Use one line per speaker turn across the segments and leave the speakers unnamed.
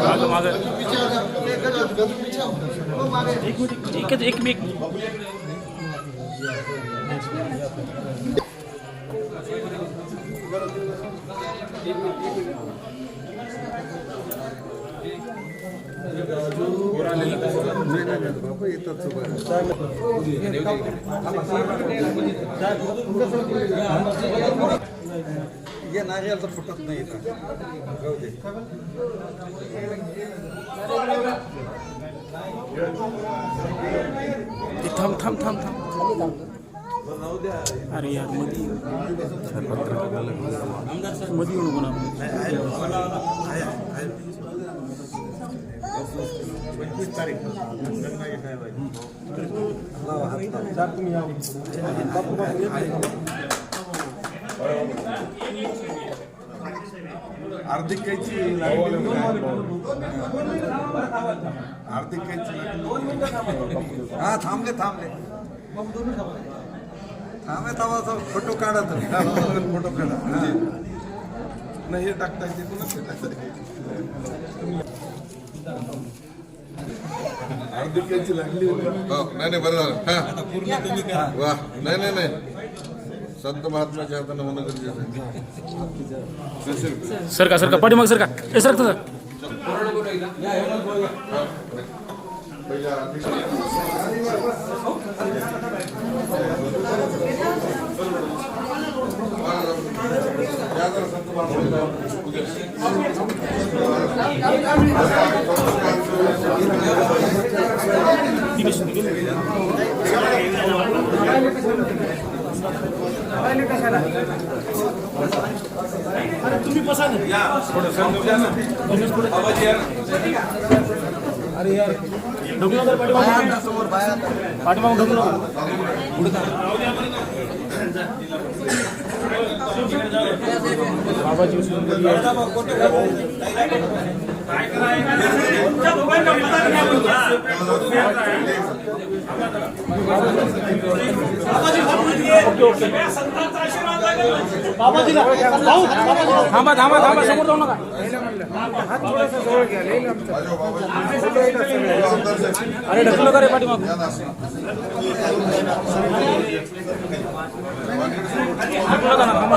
मागं मागं एकच एक मी
ये नारियल तर फुटत नाही
थांब थांब थांब थांब. अरे यारमध्ये मध्ये येऊ नको ना
पंचवीस तारीख आर्थिक कायची आर्थिक कायची हा थांबले थांबले. थांबे थांबा फोटो काढा तुम्ही. फोटो काढा. नाही हे टाकता येते तुला ते टाकता येते. हार्दिक याची लागली
हो नाही नाही बरं झालं. हा. वा. नाही नाही नाही. संत महात्माच्या हाताने होणं गरजेचं आहे.
सर का सर का? पाठीमाग सर का? ए सर सर?
संत उद्या.
पाठीमाग. ढकलू नको बाबाजी. थांबा थांबा थांबा समोर जाऊ नका. अरे ढकल का रे पाठीमाग ढकल का ना थांबा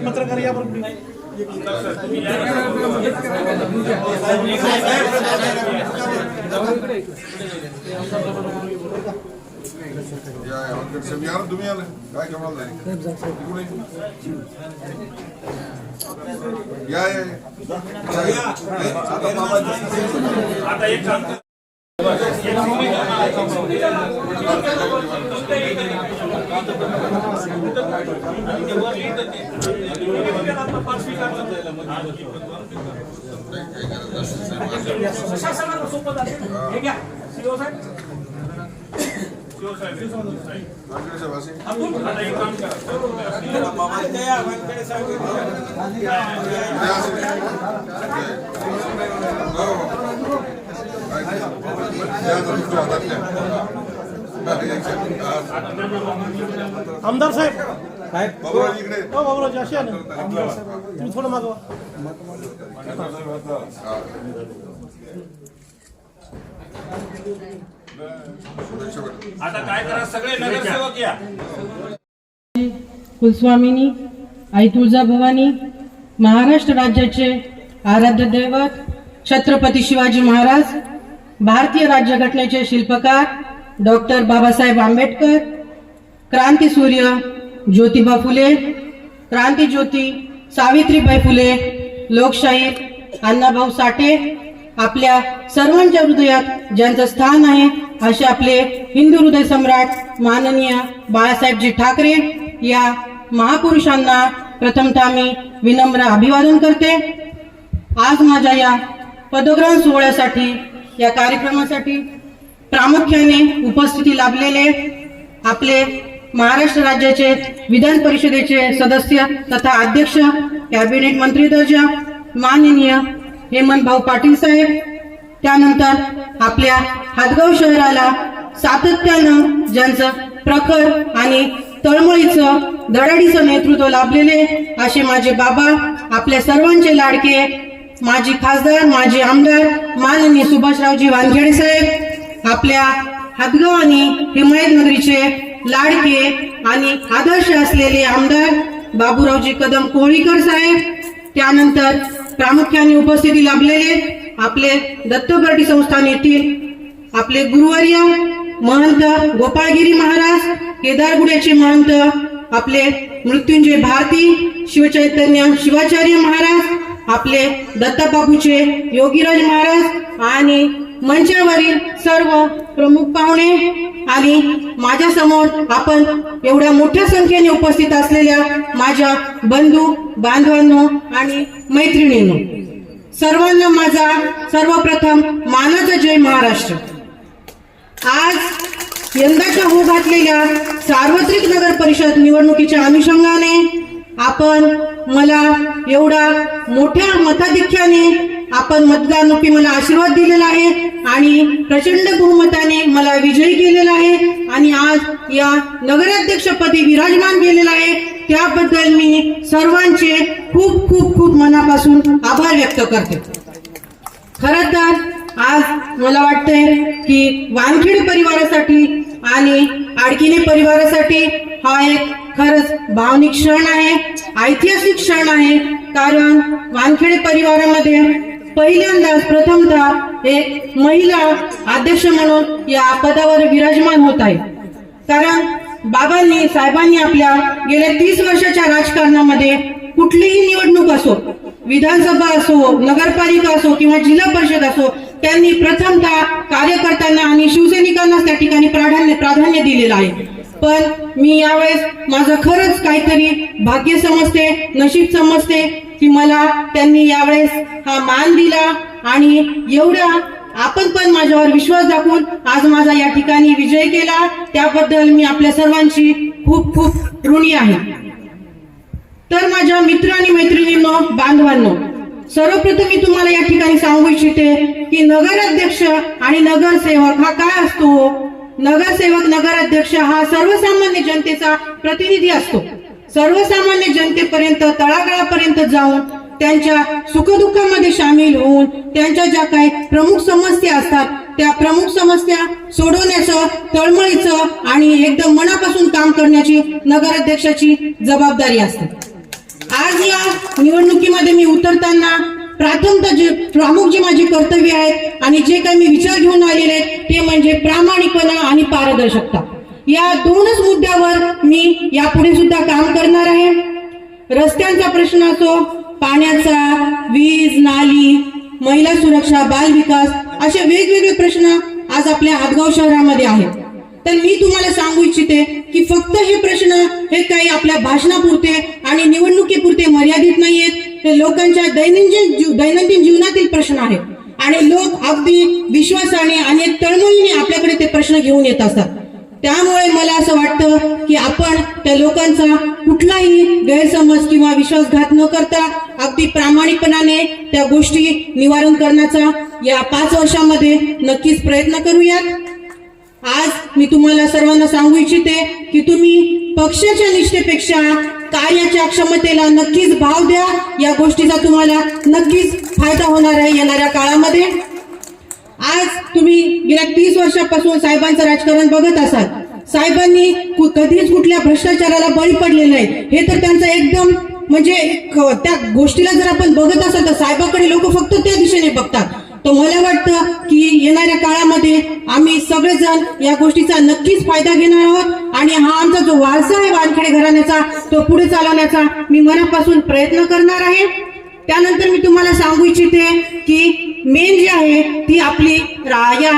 पत्रकार
या, वनकर या तुम्ही या काय कमाल झाली या या या. वनकर साहेब, असे. या, असे. हो, हो. काय ते?
आमदार साहेब.
बाबूराव
हो अशी आहे ना. तुम्ही थोडं मागवा.
शुभेच्छा बरं.
आता काय करा सगळे नगरसेवक या.
कुलस्वामिनी आई तुळजाभवानी महाराष्ट्र राज्याचे आराध्य दैवत छत्रपती शिवाजी महाराज भारतीय राज्यघटनेचे शिल्पकार डॉक्टर बाबासाहेब आंबेडकर क्रांती सूर्य ज्योतिबा फुले क्रांती ज्योती सावित्रीबाई फुले लोकशाहीर अण्णाभाऊ साठे आपल्या सर्वांच्या हृदयात ज्यांचं स्थान आहे असे आपले हिंदू हृदय सम्राट माननीय बाळासाहेबजी ठाकरे या महापुरुषांना प्रथमतः मी विनम्र अभिवादन करते. आज माझ्या या पदग्रहण सोहळ्यासाठी या कार्यक्रमासाठी प्रामुख्याने उपस्थिती लाभलेले आपले महाराष्ट्र राज्याचे विधान परिषदेचे सदस्य तथा अध्यक्ष कॅबिनेट मंत्री दर्जा माननीय हेमंत भाऊ पाटील साहेब त्यानंतर आपल्या हातगाव शहराला सातत्यानं ज्यांचं प्रखर आणि तळमळीचं धडाडीचं नेतृत्व लाभलेले असे माझे बाबा आपल्या सर्वांचे लाडके माजी खासदार माजी आमदार माननीय सुभाषरावजी वानखेडे साहेब आपल्या हदगाव आणि हिमायतनगरीचे लाडके आणि आदर्श असलेले आमदार बाबूरावजी कदम कोळीकर साहेब त्यानंतर प्रामुख्याने उपस्थिती लाभलेले आपले दत्तबर्डी संस्थान येथील आपले गुरुवर्य महंत गोपाळगिरी महाराज केदारगुड्याचे महंत आपले मृत्युंजय भारती शिवचैतन्य शिवाचार्य महाराज आपले दत्तबाबूचे योगीराज महाराज आणि मंचावरील सर्व प्रमुख पाहुणे आणि माझ्यासमोर आपण एवढ्या मोठ्या संख्येने उपस्थित असलेल्या माझ्या बंधू बांधवांनो आणि मैत्रिणींनो सर्वांना माझा सर्वप्रथम मानाचा जय महाराष्ट्र. आज यंदाच्या हो घातलेल्या सार्वत्रिक नगर परिषद निवडणुकीच्या अनुषंगाने आपण मला एवढा मोठ्या मताधिक्याने आपण मतदानरूपी मला आशीर्वाद दिलेला आहे आणि प्रचंड बहुमताने मला विजयी केलेला आहे आणि आज या नगराध्यक्षपदी विराजमान केलेला आहे. त्याबद्दल मी सर्वांचे खूप खूप खूप मनापासून आभार व्यक्त करते. खर तर आज मला वाटतंय की वानखेड परिवारासाठी आणि आडकिने परिवारासाठी हा एक खरंच भावनिक क्षण आहे ऐतिहासिक क्षण आहे. कारण वानखेडे परिवारामध्ये पहिल्यांदाच प्रथमतः एक महिला अध्यक्ष म्हणून या पदावर विराजमान होत आहे कारण बाबांनी साहेबांनी आपल्या गेल्या तीस वर्षाच्या राजकारणामध्ये कुठलीही निवडणूक असो विधानसभा असो नगरपालिका असो किंवा जिल्हा परिषद असो त्यांनी प्रथमतः कार्यकर्त्यांना आणि शिवसैनिकांनाच त्या ठिकाणी प्राधान्य प्राधान्य दिलेलं आहे. पण मी यावेळेस माझं खरंच काहीतरी भाग्य समजते नशीब समजते की मला त्यांनी यावेळेस हा मान दिला आणि एवढ्या आपण पण माझ्यावर विश्वास दाखवून आज माझा या ठिकाणी विजय केला. त्याबद्दल मी आपल्या सर्वांची खूप खूप ऋणी आहे. तर माझ्या मित्र आणि मैत्रिणींनो बांधवांनो सर्वप्रथम मी तुम्हाला या ठिकाणी सांगू इच्छिते की नगराध्यक्ष आणि नगरसेवक हा काय असतो? नगरसेवक नगराध्यक्ष हा सर्वसामान्य जनतेचा प्रतिनिधी असतो. सर्वसामान्य जनतेपर्यंत तळागाळापर्यंत जाऊन त्यांच्या सुखदुःखामध्ये सामील होऊन त्यांच्या ज्या काही प्रमुख समस्या असतात त्या प्रमुख समस्या सोडवण्याचं तळमळीचं आणि एकदम मनापासून काम करण्याची नगराध्यक्षाची जबाबदारी असते. आज या निवडणुकीमध्ये मी उतरताना प्राथमिक जे प्रामुख जे माझे कर्तव्य आहेत आणि जे काही मी विचार घेऊन आलेले आहेत ते म्हणजे प्रामाणिकपणा आणि पारदर्शकता. या दोनच मुद्द्यावर मी यापुढे सुद्धा काम करणार आहे. रस्त्यांचा प्रश्न असो पाण्याचा वीज नाली महिला सुरक्षा बाल विकास असे वेगवेगळे प्रश्न आज आपल्या हातगाव शहरामध्ये आहेत. तर मी तुम्हाला सांगू इच्छिते की फक्त हे प्रश्न हे काही आपल्या भाषणापुरते आणि निवडणुकीपुरते मर्यादित नाहीयेत. हे लोकांच्या दैनंदिन जीव- दैनंदिन जीवनातील प्रश्न आहेत. आणि लोक अगदी विश्वासाने आणि तळमळीने आपल्याकडे ते प्रश्न घेऊन येत असतात. त्यामुळे मला असं वाटतं की आपण त्या लोकांचा कुठलाही गैरसमज किंवा विश्वासघात न करता अगदी प्रामाणिकपणाने त्या गोष्टी निवारण करण्याचा या पाच वर्षामध्ये नक्कीच प्रयत्न करूयात. आज मी तुम्हाला सर्वांना सांगू इच्छिते की तुम्ही पक्षाच्या निष्ठेपेक्षा कार्याच्या क्षमतेला नक्कीच भाव द्या. या गोष्टीचा तुम्हाला नक्कीच फायदा होणार आहे येणाऱ्या काळामध्ये. आज तुम्ही गेल्या तीस वर्षापासून साहेबांचं राजकारण बघत असाल. साहेबांनी कु- कधीच कुठल्या भ्रष्टाचाराला बळी पडले नाही. हे तर त्यांचं एकदम म्हणजे त्या गोष्टीला जर आपण बघत असाल तर साहेबाकडे लोक फक्त त्या दिशेने बघतात. तर मला वाटतं की येणाऱ्या काळामध्ये आम्ही सगळेजण या गोष्टीचा नक्कीच फायदा घेणार आहोत. आणि हा आमचा जो वारसा आहे वानखेडे घराण्याचा तो पुढे चालवण्याचा मी मनापासून प्रयत्न करणार आहे. त्यानंतर मी तुम्हाला सांगू इच्छिते की मेन जी आहे ती आपली रा- या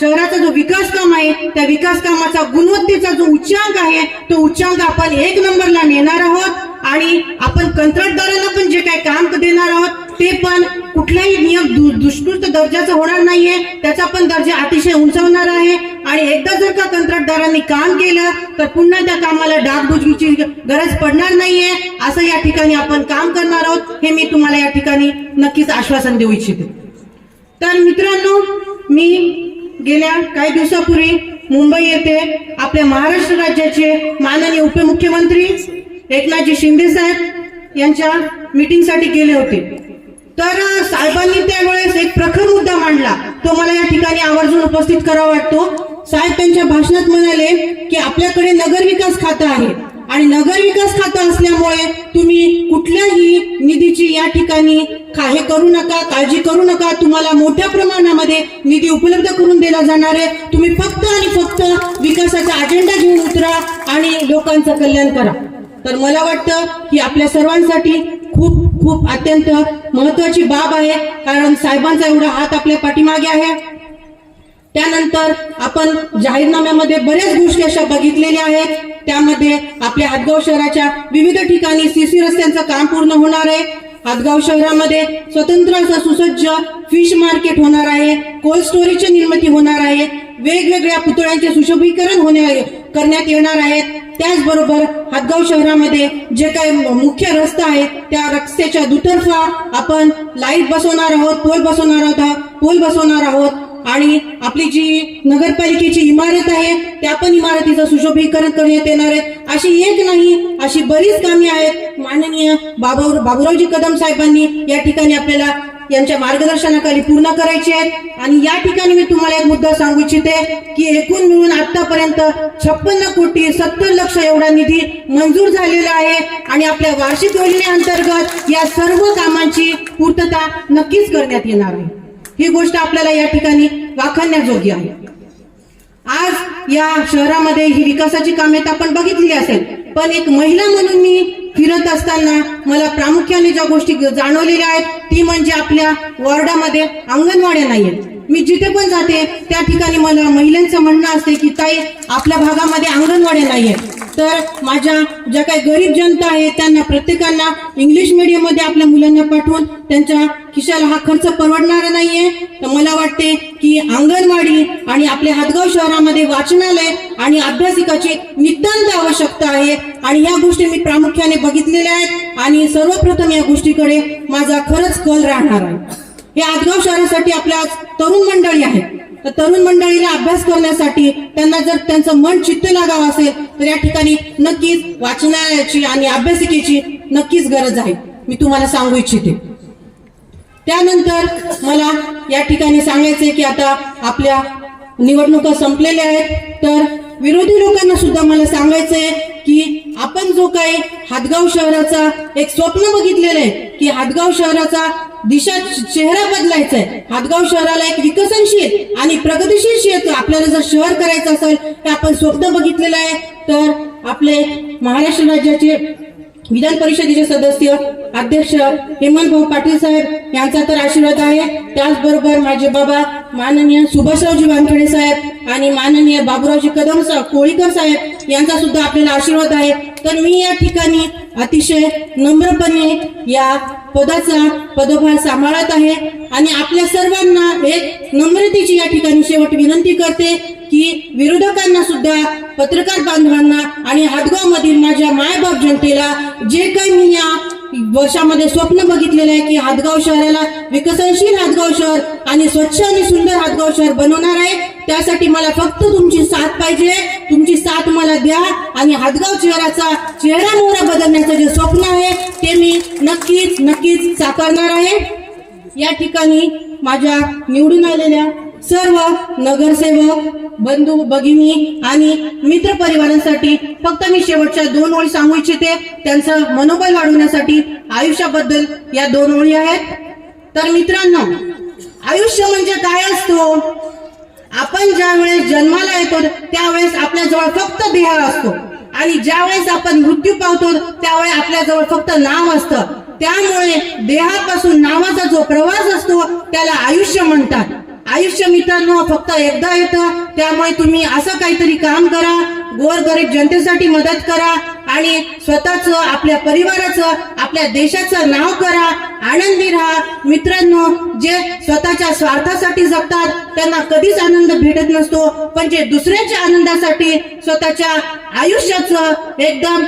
शहराचा जो विकास काम आहे त्या विकास कामाचा गुणवत्तेचा जो उच्चांक आहे तो उच्चांक आपण एक नंबरला नेणार आहोत. आणि आपण कंत्राटदारांना पण जे काही काम देणार आहोत ते पण कुठलाही नियम दु- दुष्कृत दर्जाचं होणार नाहीये. त्याचा पण दर्जा अतिशय उंचावणार आहे. आणि एकदा जर का कंत्राटदारांनी काम केलं तर पुन्हा त्या कामाला डागडुजीची गरज पडणार नाहीये. असं या ठिकाणी आपण काम करणार आहोत हे मी तुम्हाला या ठिकाणी नक्कीच आश्वासन देऊ इच्छिते. तर मित्रांनो मी गेल्या काही दिवसापूर्वी मुंबई येथे आपल्या महाराष्ट्र राज्याचे माननीय उपमुख्यमंत्री एकनाथजी शिंदे साहेब यांच्या मीटिंगसाठी गेले होते. तर साहेबांनी त्यावेळेस एक प्रखर मुद्दा मांडला. तो मला या ठिकाणी आवर्जून उपस्थित करावा वाटतो. साहेब त्यांच्या भाषणात म्हणाले की आपल्याकडे नगर विकास खातं आहे आणि नगर विकास खातं असल्यामुळे तुम्ही कुठल्याही निधीची या ठिकाणी हे करू नका काळजी करू नका. तुम्हाला मोठ्या प्रमाणामध्ये निधी उपलब्ध करून दिला जाणार आहे. तुम्ही फक्त आणि फक्त विकासाचा अजेंडा घेऊन उतरा आणि लोकांचं कल्याण करा. तर मला वाटतं की आपल्या सर्वांसाठी खूप खूप अत्यंत महत्वाची बाब आहे. कारण साहेबांचा एवढा हात आपल्या पाठीमागे आहे. त्यानंतर आपण जाहीरनाम्यामध्ये बऱ्याच गोष्टी अशा बघितलेल्या आहेत. त्यामध्ये आपल्या हातगाव शहराच्या विविध ठिकाणी सीसी रस्त्यांचं काम पूर्ण होणार आहे. हातगाव शहरामध्ये स्वतंत्र असा सुसज्ज फिश मार्केट होणार आहे. कोल्ड स्टोरेजची निर्मिती होणार आहे. वेगवेगळ्या पुतळ्यांचे सुशोभीकरण होणे करण्यात येणार आहेत त्याचबरोबर हातगाव शहरामध्ये जे काही मुख्य रस्ता आहे त्या रस्त्याच्या दुतर्फा आपण लाइट बसवणार आहोत पोल बसवणार आहोत पोल बसवणार आहोत. आणि आपली जी नगरपालिकेची इमारत आहे त्या पण इमारतीचं सुशोभीकरण करण्यात येणार आहे. अशी एक नाही अशी बरीच कामे आहेत. माननीय बाबा बाबुरावजी कदम साहेबांनी या ठिकाणी आपल्याला यांच्या मार्गदर्शनाखाली पूर्ण करायचे आहेत. आणि या ठिकाणी मी तुम्हाला एक मुद्दा सांगू इच्छिते की एकूण मिळून आतापर्यंत छप्पन्न कोटी सत्तर लक्ष एवढा निधी मंजूर झालेला आहे. आणि आपल्या वार्षिक योजनेअंतर्गत या सर्व कामांची पूर्तता नक्कीच करण्यात येणार आहे. ही गोष्ट आपल्याला या ठिकाणी वाखाणण्याजोगी आहे. आज या शहरामध्ये ही विकासाची कामे तर आपण बघितली असेल पण एक महिला म्हणून मी फिरत असताना मला प्रामुख्याने ज्या गोष्टी जाणवलेल्या आहेत ती म्हणजे आपल्या वॉर्डामध्ये अंगणवाड्या नाहीयेत. मी जिथे पण जाते त्या ठिकाणी मला महिलांचं म्हणणं असते की ताई आपल्या भागामध्ये अंगणवाड्या नाहीयेत. तर माझ्या ज्या काही गरीब जनता आहे त्यांना प्रत्येकांना इंग्लिश मीडियममध्ये आपल्या मुलांना पाठवून त्यांच्या खिशाला हा खर्च परवडणारा नाहीये. तर मला वाटते की अंगणवाडी आणि आपल्या हातगाव शहरामध्ये वाचनालय आणि अभ्यासिकाची नितांत आवश्यकता आहे. आणि ह्या गोष्टी मी प्रामुख्याने बघितलेल्या आहेत. आणि सर्वप्रथम या गोष्टीकडे माझा खरंच कल राहणार आहे. हे आदगाव शहरासाठी आपल्या तरुण मंडळी आहेत. तर तरुण मंडळीला अभ्यास करण्यासाठी त्यांना जर त्यांचं मन चित्त लागावं असेल तर या ठिकाणी नक्कीच वाचनालयाची आणि अभ्यासिकेची नक्कीच गरज आहे. मी तुम्हाला सांगू इच्छिते. त्यानंतर मला या ठिकाणी सांगायचंय की आता आपल्या निवडणुका संपलेल्या आहेत तर विरोधी लोकांना सुद्धा मला सांगायचंय की आपण जो काही हातगाव शहराचा एक स्वप्न बघितलेलं आहे की हातगाव शहराचा दिशा चेहरा बदलायचा आहे. हातगाव शहराला एक विकसनशील आणि प्रगतिशील शहर आपल्याला जर शहर करायचं असेल तर आपण स्वप्न बघितलेलं आहे तर आपले महाराष्ट्र राज्याचे विधान परिषदेचे सदस्य अध्यक्ष हेमंत भाऊ पाटील साहेब यांचा तर आशीर्वाद आहे. त्याचबरोबर माझे बाबा माननीय सुभाषरावजी वानखेडे साहेब आणि माननीय बाबूरावजी कदम सा- कोळीकर साहेब यांचा सुद्धा आपल्याला आशीर्वाद आहे. तर मी या ठिकाणी अतिशय नम्रपणे या पदाचा पदभार सांभाळत आहे आणि आपल्या सर्वांना एक नम्रतेची या ठिकाणी शेवट विनंती करते की विरोधकांना सुद्धा पत्रकार बांधवांना आणि हातगाव मधील माझ्या मायबाप जनतेला जे काही मी या वर्षामध्ये स्वप्न बघितलेलं आहे की हातगाव शहराला विकसनशील हातगाव शहर आणि स्वच्छ आणि सुंदर हातगाव शहर बनवणार आहे. त्यासाठी मला फक्त तुमची साथ पाहिजे. तुमची साथ मला द्या आणि हातगाव शहराचा चेहरा मोहरा बदलण्याचं जे स्वप्न आहे ते मी नक्कीच नक्कीच साकारणार आहे. या ठिकाणी माझ्या निवडून आलेल्या सर्व नगरसेवक बंधू भगिनी आणि मित्र परिवारांसाठी फक्त मी शेवटच्या दोन ओळी सांगू इच्छिते त्यांचं मनोबल वाढवण्यासाठी आयुष्याबद्दल या दोन ओळी आहेत. तर मित्रांनो आयुष्य म्हणजे काय असतो? आपण ज्या वेळेस जन्माला येतो त्यावेळेस आपल्याजवळ फक्त देह असतो. आणि ज्या वेळेस आपण मृत्यू पावतो त्यावेळेस आपल्याजवळ फक्त नाव असतं. त्यामुळे देहापासून नावाचा जो प्रवास असतो त्याला आयुष्य म्हणतात. आयुष्य मित्रांनो फक्त एकदा येतं. त्यामुळे तुम्ही असं काहीतरी काम करा. गोरगरीब जनतेसाठी मदत करा. आणि स्वतःच आपल्या परिवाराचं आपल्या देशाचं नाव करा. आनंदी राहा. मित्रांनो जे स्वतःच्या स्वार्थासाठी जगतात त्यांना कधीच आनंद भेटत नसतो. पण जे दुसऱ्याच्या आनंदासाठी स्वतःच्या आयुष्याचं एकदम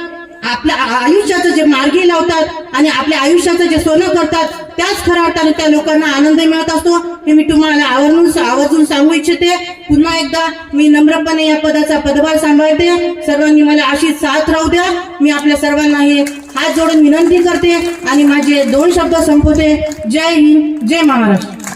आपल्या आयुष्याचं जे मार्गी लावतात आणि आपल्या आयुष्याचं जे सोनं करतात त्याच खऱ्या अर्थाने त्या लोकांना आनंद मिळत असतो. हे मी तुम्हाला आवर्जून आवर्जून सांगू इच्छिते. पुन्हा एकदा मी नम्रपणे या पदाचा पदभार सांभाळते. सर्वांनी मला अशीच साथ राहू द्या. मी आपल्या सर्वांना हे हात जोडून विनंती करते आणि माझे दोन शब्द संपवते. जय हिंद जय महाराष्ट्र.